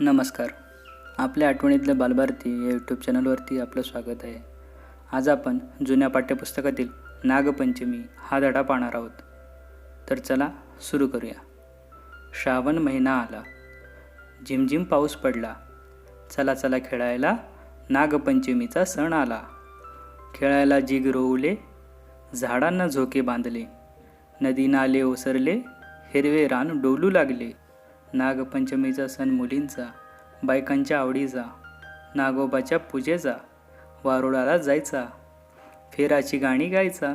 नमस्कार. आपल्या आठवणीतल्या बालभारती या यूट्यूब चॅनलवरती आपलं स्वागत आहे. आज आपण जुन्या पाठ्यपुस्तकातील नागपंचमी हा धडा पाहणार आहोत. तर चला सुरू करूया. श्रावण महिना आला. झिमझिम पाऊस पडला. चला चला खेळायला नागपंचमीचा सण आला. खेळायला जीग रोवले झाडांना झोके बांधले. नदी नाले ओसरले हिरवे रान डोलू लागले. नागपंचमीचा सण मुलींचा बायकांच्या आवडीचा नागोबाच्या पूजेचा वारुळाला जायचा फेराची गाणी गायचा.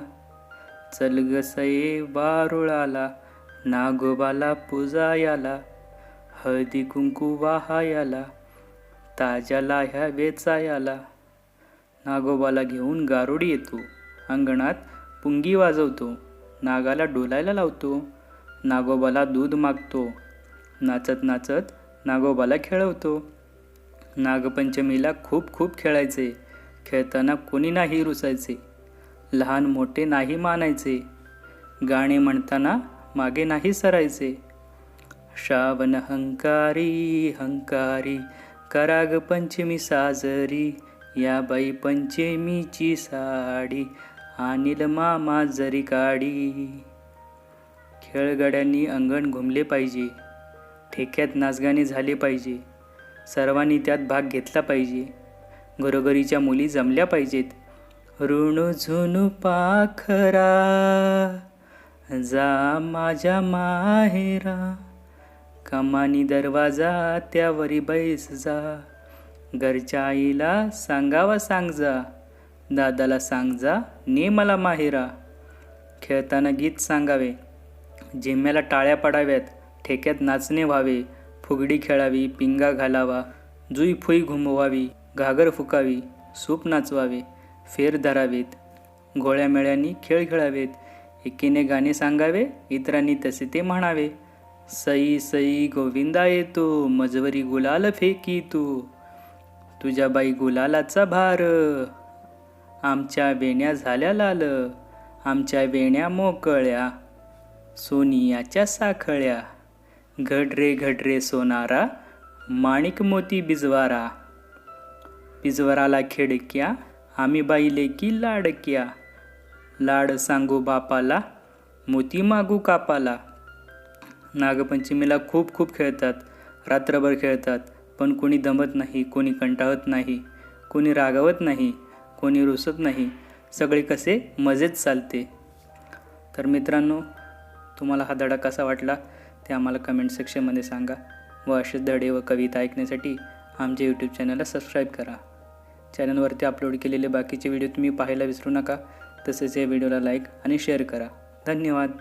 चल ग सये वारुळाला नागोबाला पूजायाला हळदी कुंकू वाहायाला ताज्याला ह्या वेचायाला. नागोबाला घेऊन गारुडी येतो अंगणात पुंगी वाजवतो नागाला डोलायला लावतो नागोबाला दूध मागतो नाचत नाचत नागोबाला खेळवतो. नागपंचमीला खूप खूप खेळायचे. खेळताना कोणी नाही रुसायचे. लहान मोठे नाही मानायचे. गाणे म्हणताना मागे नाही सरायचे. श्रावण हंकारी हंकारी कराग पंचमी साजरी या बाई पंचमीची साडी आणिल मामा जरी काडी. खेळगड्यांनी अंगण घुमले पाहिजे. ठेक्यात नाचगाणे झाले पाहिजे. सर्वांनी त्यात भाग घेतला पाहिजे. घरोघरीच्या मुली जमल्या पाहिजेत. ऋणू झुनू पाखरा जा माझ्या माहेरा. कमानी दरवाजा त्यावरी बैस जा. घरच्या आईला सांगावा सांग जा. दादाला सांग जा ने मला माहेरा. खेळताना गीत सांगावे. झिम्म्याला टाळ्या पडाव्यात. ठेक्यात नाचणे व्हावे फुगडी खेळावी पिंगा घालावा जुई फुई घुमवावी घागर फुकावी सूप नाचवावे फेर धरावेत घोळ्यामेळ्यांनी खेळ खेळावेत एकीने गाणे सांगावे इतरांनी तसे ते म्हणावे. सई सई गोविंदा येतो मजवरी गुलाल फेकी तू तुझ्या बाई गुलालाचा भार आमच्या वेण्या झाल्या लाल आमच्या वेण्या मोकळ्या सोनियाच्या साखळ्या. घट रे घट घडरे सोनारा माणिक मोती बिजवारा. बिजवाराला खेडक्या आम्ही बाईले की लाडक्या. लाड सांगू बापाला मोती मागू कापाला. नागपंचमीला खूप खूप खेळतात रात्रभर खेळतात पण कोणी दमत नाही कोणी कंटाळत नाही कोणी रागावत नाही कोणी रुसत नाही सगळे कसे मजेत चालते. तर मित्रांनो तुम्हाला हा धडा कसा वाटला? ते आम्हाला कमेंट सेक्शनमध्ये सांगा. व असेच धडे व कविता ऐकण्यासाठी आमच्या यूट्यूब चॅनलला सबस्क्राईब करा. चॅनलवरती अपलोड केलेले बाकीचे व्हिडिओ तुम्ही पाहायला विसरू नका. तसेच या व्हिडिओला लाईक आणि शेअर करा. धन्यवाद.